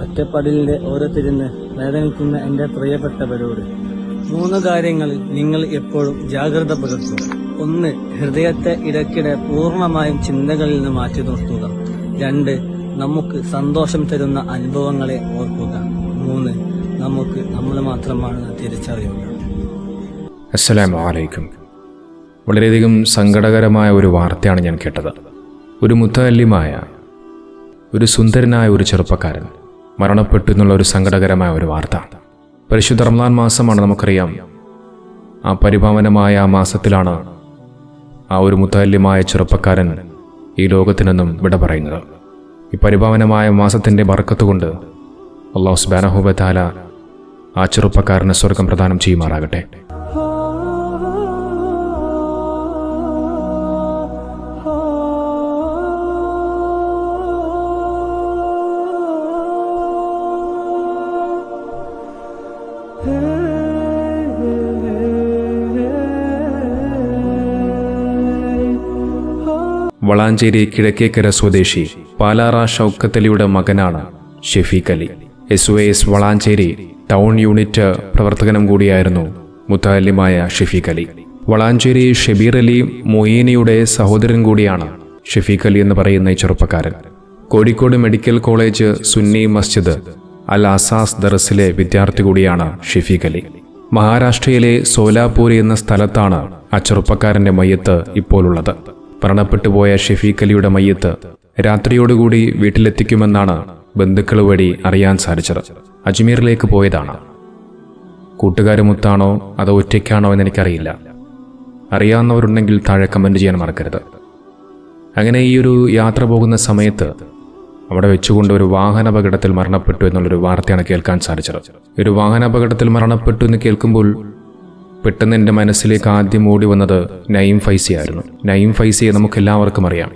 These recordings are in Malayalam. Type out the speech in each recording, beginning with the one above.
ഒറ്റപ്പടലിന്റെ ഓരത്തിരുന്ന് വേദനിക്കുന്ന എന്റെ പ്രിയപ്പെട്ടവരോട് മൂന്ന് കാര്യങ്ങളിൽ നിങ്ങൾ എപ്പോഴും ജാഗ്രത പുലർത്തുക. ഒന്ന് ഹൃദയത്തെ ഇടയ്ക്കിടെ പൂർണമായും ചിന്തകളിൽ നിന്ന് മാറ്റി നിർത്തുക. രണ്ട് നമുക്ക് സന്തോഷം തരുന്ന അനുഭവങ്ങളെ ഓർക്കുക. മൂന്ന് നമുക്ക് നമ്മൾ മാത്രമാണ് തിരിച്ചറിയുക. അസ്സലാമു അലൈക്കും. വളരെയധികം സങ്കടകരമായ ഒരു വാർത്തയാണ് ഞാൻ കേട്ടത്. ഒരു മുത്തല്യമായ ഒരു സുന്ദരനായ ഒരു ചെറുപ്പക്കാരൻ മരണപ്പെട്ടു എന്നുള്ള ഒരു സങ്കടകരമായ ഒരു വാർത്ത. പരിശുദ്ധ റംലാൻ മാസമാണ് നമുക്കറിയാം. ആ പരിപാവനമായ ആ മാസത്തിലാണ് ആ ഒരു മുത്തല്യമായ ചെറുപ്പക്കാരൻ ഈ ലോകത്തിൽ നിന്നും വിട പറയുന്നത്. ഈ പരിഭാവനമായ മാസത്തിന്റെ ബർക്കത്തുകൊണ്ട് അള്ളാഹു സുബാനഹുബത്താല ആ ചെറുപ്പക്കാരന് സ്വർഗം പ്രദാനം ചെയ്യുമാറാകട്ടെ. വളാഞ്ചേരി കിഴക്കേക്കര സ്വദേശി പാലാറ ഷൗക്കത്തലിയുടെ മകനാണ് Shafeeq Ali. S O S Valanchery town unit പ്രവർത്തകനും കൂടിയായിരുന്നു മുത്താലിമായ ഷെഫീഖ് അലി. വളാഞ്ചേരി ഷെബീർ അലി മൊയ്യീനയുടെ സഹോദരൻ കൂടിയാണ് ഷെഫീഖ് അലി എന്ന് പറയുന്ന ഈ ചെറുപ്പക്കാരൻ. കോഴിക്കോട് മെഡിക്കൽ കോളേജ് സുന്നി മസ്ജിദ് അൽ അസാസ് ദറസിലെ വിദ്യാർത്ഥി കൂടിയാണ് ഷെഫീഖ് അലി. മഹാരാഷ്ട്രയിലെ സോലാപൂർ എന്ന സ്ഥലത്താണ് ആ ചെറുപ്പക്കാരന്റെ മയ്യത്ത് ഇപ്പോഴുള്ളത് മരണപ്പെട്ടു പോയ ഷെഫീഖ് അലിയുടെ മയ്യത്ത് രാത്രിയോടുകൂടി വീട്ടിലെത്തിക്കുമെന്നാണ് ബന്ധുക്കൾ വഴി അറിയാൻ സാധിച്ചത്. അജ്മീറിലേക്ക് പോയതാണ്. കൂട്ടുകാരുമൊത്താണോ അതോ ഒറ്റയ്ക്കാണോ എന്ന് എനിക്കറിയില്ല അറിയാവുന്നവരുണ്ടെങ്കിൽ താഴെ കമന്റ് ചെയ്യാൻ മറക്കരുത്. അങ്ങനെ ഈ ഒരു യാത്ര പോകുന്ന സമയത്ത് അവിടെ വെച്ചുകൊണ്ട് ഒരു വാഹനാപകടത്തിൽ മരണപ്പെട്ടു എന്നുള്ളൊരു വാർത്തയാണ് കേൾക്കാൻ സാധിച്ചത്. ഒരു വാഹനാപകടത്തിൽ മരണപ്പെട്ടു എന്ന് കേൾക്കുമ്പോൾ പെട്ടെന്ന് എന്റെ മനസ്സിലേക്ക് ആദ്യം ഓടി വന്നത് നയിം ഫൈസി ആയിരുന്നു. നയിം ഫൈസിയെ നമുക്ക് എല്ലാവർക്കും അറിയാം.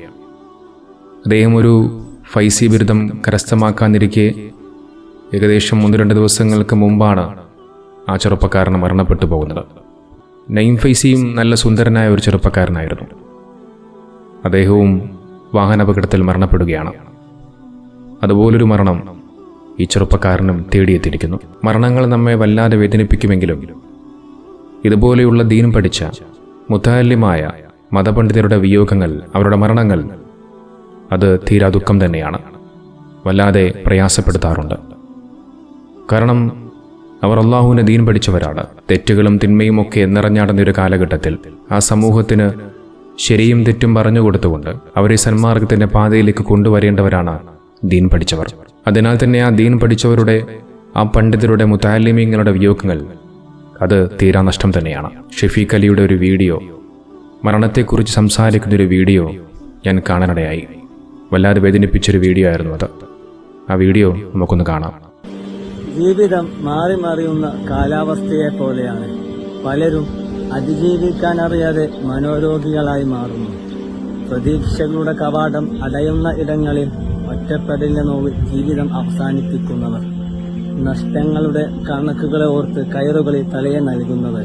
അദ്ദേഹം ഒരു ഫൈസി ബിരുദം കരസ്ഥമാക്കാനിരിക്കെ ഏകദേശം ഒന്ന് രണ്ട് ദിവസങ്ങൾക്ക് മുമ്പാണ് ആ ചെറുപ്പക്കാരൻ മരണപ്പെട്ടു പോകുന്നത്. നൈം ഫൈസിയും നല്ല സുന്ദരനായ ഒരു ചെറുപ്പക്കാരനായിരുന്നു. അദ്ദേഹവും വാഹനാപകടത്തിൽ മരണപ്പെടുകയാണ്. അതുപോലൊരു മരണം ഈ ചെറുപ്പക്കാരനും തേടിയെത്തിയിരിക്കുന്നു. മരണങ്ങൾ നമ്മെ വല്ലാതെ വേദനിപ്പിക്കുമെങ്കിലും ഇതുപോലെയുള്ള ദീൻ പഠിച്ച മുത്താല്യമായ മതപണ്ഡിതരുടെ വിയോഗങ്ങൾ അവരുടെ മരണങ്ങൾ അത് തീരാ ദുഃഖം തന്നെയാണ്. വല്ലാതെ പ്രയാസപ്പെടുത്താറുണ്ട്. കാരണം അവർ അള്ളാഹുവിനെ ദീൻ പഠിച്ചവരാണ്. തെറ്റുകളും തിന്മയും ഒക്കെ നിറഞ്ഞാടുന്ന ഒരു കാലഘട്ടത്തിൽ ആ സമൂഹത്തിന് ശരിയും തെറ്റും പറഞ്ഞു കൊടുത്തുകൊണ്ട് അവരെ സന്മാർഗത്തിന്റെ പാതയിലേക്ക് കൊണ്ടുവരേണ്ടവരാണ് ദീൻ പഠിച്ചവർ. അതിനാൽ തന്നെ ആ ദീൻ പഠിച്ചവരുടെ ആ പണ്ഡിതരുടെ മുത്താലിമീങ്ങളുടെ വിയോഗങ്ങൾ അത് തീരാ നഷ്ടം തന്നെയാണ്. ഷെഫീഖ് അലിയുടെ ഒരു വീഡിയോ മരണത്തെക്കുറിച്ച് സംസാരിക്കുന്ന ഒരു വീഡിയോ ഞാൻ കാണാനിടയായി. വല്ലാതെ വേദനിപ്പിച്ചൊരു വീഡിയോ ആയിരുന്നു അത്. ആ വീഡിയോ നമുക്കൊന്ന് കാണാം. ജീവിതം മാറി മറിയുന്ന കാലാവസ്ഥയെ പോലെയാണ്. പലരും അതിജീവിക്കാൻ അറിയാതെ മനോരോഗികളായി മാറുന്നു. പ്രതീക്ഷകളുടെ കവാടം അടയുന്ന ഇടങ്ങളിൽ ഒറ്റപ്പെടലിനെ നോവിൽ ജീവിതം അവസാനിപ്പിക്കുന്നവർ. നഷ്ടങ്ങളുടെ കണക്കുകളെ ഓർത്ത് കയറുകളിൽ തലയെ നൽകുന്നവർ.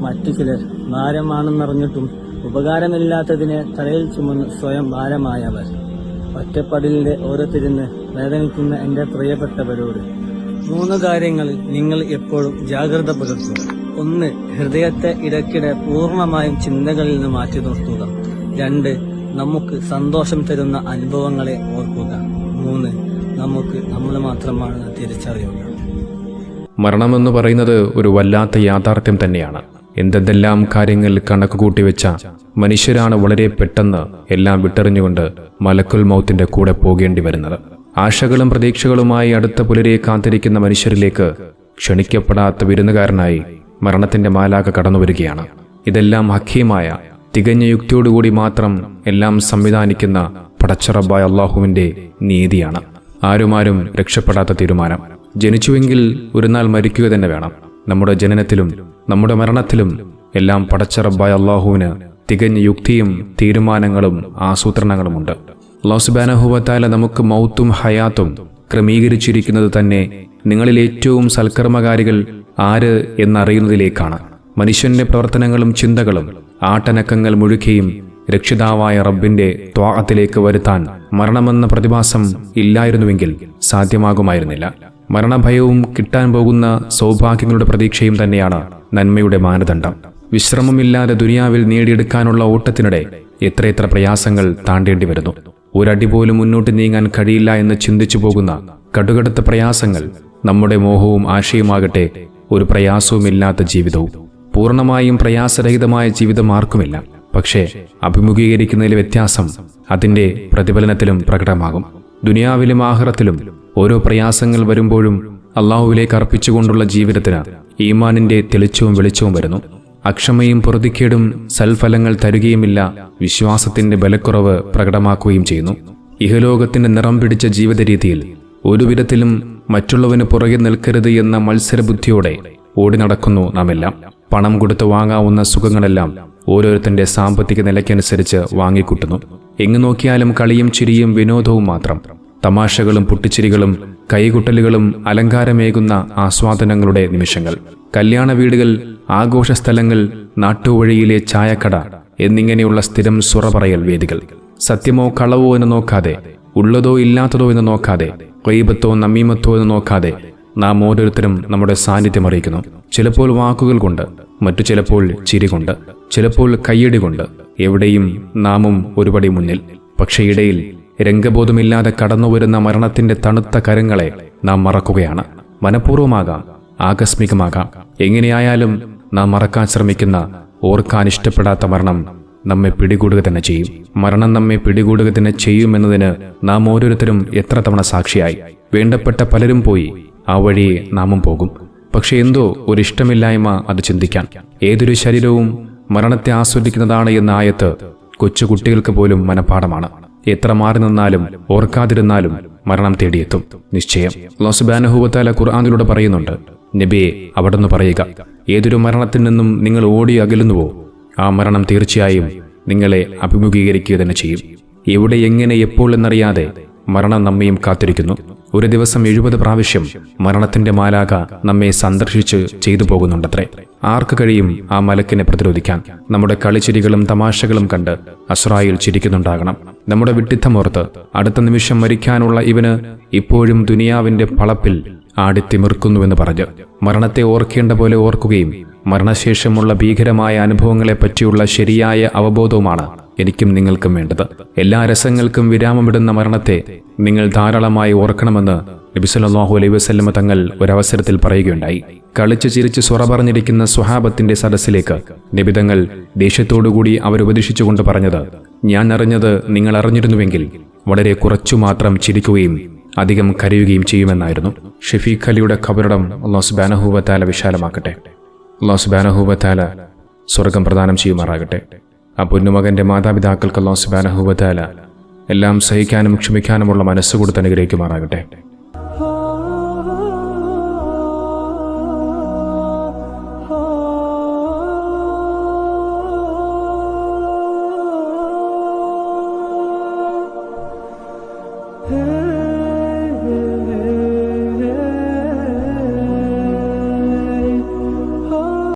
മറ്റു ചിലർ ഭാരമാണെന്നറിഞ്ഞിട്ടും ഉപകാരമില്ലാത്തതിനെ തലയിൽ ചുമന്ന് സ്വയം ഭാരമായവർ. ഒറ്റപ്പടലിന്റെ ഓരത്തിരുന്ന് വേദനിക്കുന്ന എന്റെ പ്രിയപ്പെട്ടവരോട് മൂന്ന് കാര്യങ്ങളിൽ നിങ്ങൾ എപ്പോഴും ജാഗ്രത പുലർത്തുക. ഒന്ന് ഹൃദയത്തെ ഇടയ്ക്കിടെ പൂർണമായും ചിന്തകളിൽ നിന്ന് മാറ്റി നിർത്തുക. രണ്ട് നമുക്ക് സന്തോഷം തരുന്ന അനുഭവങ്ങളെ ഓർക്കുക. മൂന്ന് നമുക്ക് നമ്മൾ മാത്രമാണ് തിരിച്ചറിയുന്നത്. മരണമെന്ന് പറയുന്നത് ഒരു വല്ലാത്ത യാഥാർത്ഥ്യം തന്നെയാണ്. എന്തെന്തെല്ലാം കാര്യങ്ങൾ കണക്ക് കൂട്ടിവെച്ച മനുഷ്യരാണ് വളരെ പെട്ടെന്ന് എല്ലാം വിട്ടെറിഞ്ഞുകൊണ്ട് മലക്കുൽ മൗത്തിന്റെ കൂടെ പോകേണ്ടി വരുന്നത്. ആശകളും പ്രതീക്ഷകളുമായി അടുത്ത പുലരെ കാത്തിരിക്കുന്ന മനുഷ്യരിലേക്ക് ക്ഷണിക്കപ്പെടാത്ത വിരുന്നുകാരനായി മരണത്തിന്റെ മാലാക കടന്നു വരികയാണ്. ഇതെല്ലാം ഹക്കീമായ തികഞ്ഞ യുക്തിയോടുകൂടി മാത്രം എല്ലാം സംവിധാനിക്കുന്ന പടച്ചറബായ അള്ളാഹുവിന്റെ നീതിയാണ്. ആരുമാരും രക്ഷപ്പെടാത്ത തീരുമാനം. ജനിച്ചുവെങ്കിൽ ഒരു നാൾ മരിക്കുക തന്നെ വേണം. നമ്മുടെ ജനനത്തിലും നമ്മുടെ മരണത്തിലും എല്ലാം പടച്ചറബായ അള്ളാഹുവിന് തികഞ്ഞ യുക്തിയും തീരുമാനങ്ങളും ആസൂത്രണങ്ങളുമുണ്ട്. ലോസ്ബാനഹുബത്താല നമുക്ക് മൗത്തും ഹയാത്തും ക്രമീകരിച്ചിരിക്കുന്നത് തന്നെ നിങ്ങളിൽ ഏറ്റവും സൽക്കർമ്മകാരികൾ ആര് എന്നറിയുന്നതിലേക്കാണ്. മനുഷ്യന്റെ പ്രവർത്തനങ്ങളും ചിന്തകളും ആട്ടനക്കങ്ങൾ മുഴുകയും രക്ഷിതാവായ റബ്ബിന്റെ ത്വാഹത്തിലേക്ക് വരുത്താൻ മരണമെന്ന പ്രതിഭാസം ഇല്ലായിരുന്നുവെങ്കിൽ സാധ്യമാകുമായിരുന്നില്ല. മരണഭയവും കിട്ടാൻ പോകുന്ന സൗഭാഗ്യങ്ങളുടെ പ്രതീക്ഷയും തന്നെയാണ് നന്മയുടെ മാനദണ്ഡം. വിശ്രമമില്ലാതെ ദുനിയാവിൽ നേടിയെടുക്കാനുള്ള ഓട്ടത്തിനിടെ എത്രയെത്ര പ്രയാസങ്ങൾ താണ്ടേണ്ടി വരുന്നു. ഒരടി പോലും മുന്നോട്ട് നീങ്ങാൻ കഴിയില്ല എന്ന് ചിന്തിച്ചു പോകുന്ന കടുകടുത്ത പ്രയാസങ്ങൾ നമ്മുടെ മോഹവും ആശയുമാകട്ടെ ഒരു പ്രയാസവുമില്ലാത്ത ജീവിതവും. പൂർണമായും പ്രയാസരഹിതമായ ജീവിതം ആർക്കുമില്ല. പക്ഷേ അഭിമുഖീകരിക്കുന്നതിൽ വ്യത്യാസം അതിന്റെ പ്രതിഫലനത്തിലും പ്രകടമാകും. ദുനിയാവിലും ആഹ്റത്തിലും ഓരോ പ്രയാസങ്ങൾ വരുമ്പോഴും അള്ളാഹുവിലേക്ക് അർപ്പിച്ചുകൊണ്ടുള്ള ജീവിതത്തിന് ഈമാനിന്റെ തെളിച്ചവും വെളിച്ചവും വരുന്നു. അക്ഷമയും പൊറുതിക്കേടും സൽഫലങ്ങൾ തരുകയുമില്ല. വിശ്വാസത്തിന്റെ ബലക്കുറവ് പ്രകടമാക്കുകയും ചെയ്യുന്നു. ഇഹലോകത്തിന്റെ നിറം പിടിച്ച ജീവിത രീതിയിൽ ഒരു മറ്റുള്ളവന് പുറകെ നിൽക്കരുത് എന്ന മത്സരബുദ്ധിയോടെ ഓടി നടക്കുന്നു നാമെല്ലാം. പണം കൊടുത്ത് വാങ്ങാവുന്ന സുഖങ്ങളെല്ലാം ഓരോരുത്തന്റെ സാമ്പത്തിക നിലയ്ക്കനുസരിച്ച് വാങ്ങിക്കൂട്ടുന്നു. എങ്ങു നോക്കിയാലും കളിയും ചിരിയും വിനോദവും മാത്രം. തമാശകളും പൊട്ടിച്ചിരികളും കൈകുട്ടലുകളും അലങ്കാരമേകുന്ന ആസ്വാദനങ്ങളുടെ നിമിഷങ്ങൾ. കല്യാണ വീടുകൾ ആഘോഷ സ്ഥലങ്ങൾ നാട്ടുവഴിയിലെ ചായക്കട എന്നിങ്ങനെയുള്ള സ്ഥിരം സുറ പറയൽ വേദികൾ. സത്യമോ കളവോ എന്ന് നോക്കാതെ ഉള്ളതോ ഇല്ലാത്തതോ എന്ന് നോക്കാതെ വൈബത്തോ നമീമത്തോ എന്ന് നോക്കാതെ നാം ഓരോരുത്തരും നമ്മുടെ സാന്നിധ്യം അറിയിക്കുന്നു. ചിലപ്പോൾ വാക്കുകൾ കൊണ്ട് മറ്റു ചിലപ്പോൾ ചിരി കൊണ്ട് ചിലപ്പോൾ കയ്യടി കൊണ്ട് എവിടെയും നാമും ഒരുപടി മുന്നിൽ. പക്ഷേ ഇടയിൽ രംഗബോധമില്ലാതെ കടന്നുവരുന്ന മരണത്തിന്റെ തണുത്ത കരങ്ങളെ നാം മറക്കുകയാണ്. മനഃപൂർവമാകാം ആകസ്മികമാകാം. എങ്ങനെയായാലും നാം മറക്കാൻ ശ്രമിക്കുന്ന ഓർക്കാൻ ഇഷ്ടപ്പെടാത്ത മരണം നമ്മെ പിടികൂടുക തന്നെ ചെയ്യും. മരണം നമ്മെ പിടികൂടുക തന്നെ ചെയ്യുമെന്നതിന് നാം ഓരോരുത്തരും എത്ര തവണ സാക്ഷിയായി. വേണ്ടപ്പെട്ട പലരും പോയി ആ വഴിയെ നാമും പോകും. പക്ഷെ എന്തോ ഒരിഷ്ടമില്ലായ്മ അത് ചിന്തിക്കാൻ. ഏതൊരു ശരീരവും മരണത്തെ ആസ്വദിക്കുന്നതാണ് എന്ന ആയത്ത് കൊച്ചു കുട്ടികൾക്ക് പോലും മനഃപ്പാടമാണ് എത്ര മാറി നിന്നാലും ഓർക്കാതിരുന്നാലും മരണം തേടിയെത്തും. നിശ്ചയം. ലോസുബാനഹുവത്താല ഖുർആാനിലൂടെ പറയുന്നുണ്ട് നബിയെ അവിടുന്ന് പറയുക ഏതൊരു മരണത്തിൽ നിന്നും നിങ്ങൾ ഓടി അകലുന്നുവോ ആ മരണം തീർച്ചയായും നിങ്ങളെ അഭിമുഖീകരിക്കുക തന്നെ ചെയ്യും. എവിടെ എങ്ങനെ എപ്പോൾ എന്നറിയാതെ മരണം നമ്മയും കാത്തിരിക്കുന്നു. ഒരു ദിവസം എഴുപത് പ്രാവശ്യം മരണത്തിന്റെ മാലാക നമ്മെ സന്ദർശിച്ച് ചെയ്തു പോകുന്നുണ്ടത്രേ. ആർക്ക് കഴിയും ആ മലക്കിനെ പ്രതിരോധിക്കാൻ? നമ്മുടെ കളിച്ചിരികളും തമാശകളും കണ്ട് അസ്രായിൽ ചിരിക്കുന്നുണ്ടാകണം. നമ്മുടെ വിട്ടിത്തമോർത്ത് അടുത്ത നിമിഷം മരിക്കാനുള്ള ഇവന് ഇപ്പോഴും ദുനിയാവിന്റെ പളപ്പിൽ ആടിത്തിമിർക്കുന്നുവെന്ന് പറഞ്ഞ് മരണത്തെ ഓർക്കേണ്ട പോലെ ഓർക്കുകയും മരണശേഷമുള്ള ഭീകരമായ അനുഭവങ്ങളെപ്പറ്റിയുള്ള ശരിയായ അവബോധവുമാണ് എനിക്കും നിങ്ങൾക്കും വേണ്ടത്. എല്ലാ രസങ്ങൾക്കും വിരാമമിടുന്ന മരണത്തെ നിങ്ങൾ ധാരാളമായി ഓർക്കണമെന്ന് നബിസല്ലാഹു അലൈഹി വസല്ലമ തങ്ങൾ ഒരവസരത്തിൽ പറയുകയുണ്ടായി. കളിച്ചു ചിരിച്ച് സ്വറ പറഞ്ഞിരിക്കുന്ന സ്വഹാബത്തിന്റെ സദസ്സിലേക്ക് നിബിതങ്ങൾ ദേഷ്യത്തോടുകൂടി അവരുപദേശിച്ചുകൊണ്ട് പറഞ്ഞത് ഞാൻ അറിഞ്ഞത് നിങ്ങൾ അറിഞ്ഞിരുന്നുവെങ്കിൽ വളരെ കുറച്ചു മാത്രം ചിരിക്കുകയും അധികം കരയുകയും ചെയ്യുമെന്നായിരുന്നു. ഷെഫീഖ് അലിയുടെ കബറിടം അള്ളാഹു സുബാനഹൂവത്താല വിശാലമാക്കട്ടെ. അള്ളാഹു സുബാനഹൂബത്താല സ്വർഗം പ്രദാനം ചെയ്യുമാറാകട്ടെ. ആ പൊന്നുമകന്റെ മാതാപിതാക്കൾക്ക് അള്ളാഹു സുബാനഹൂബത്താല എല്ലാം സഹിക്കാനും ക്ഷമിക്കാനുമുള്ള മനസ്സുകൂടി അനുഗ്രഹിക്കുമാറാകട്ടെ.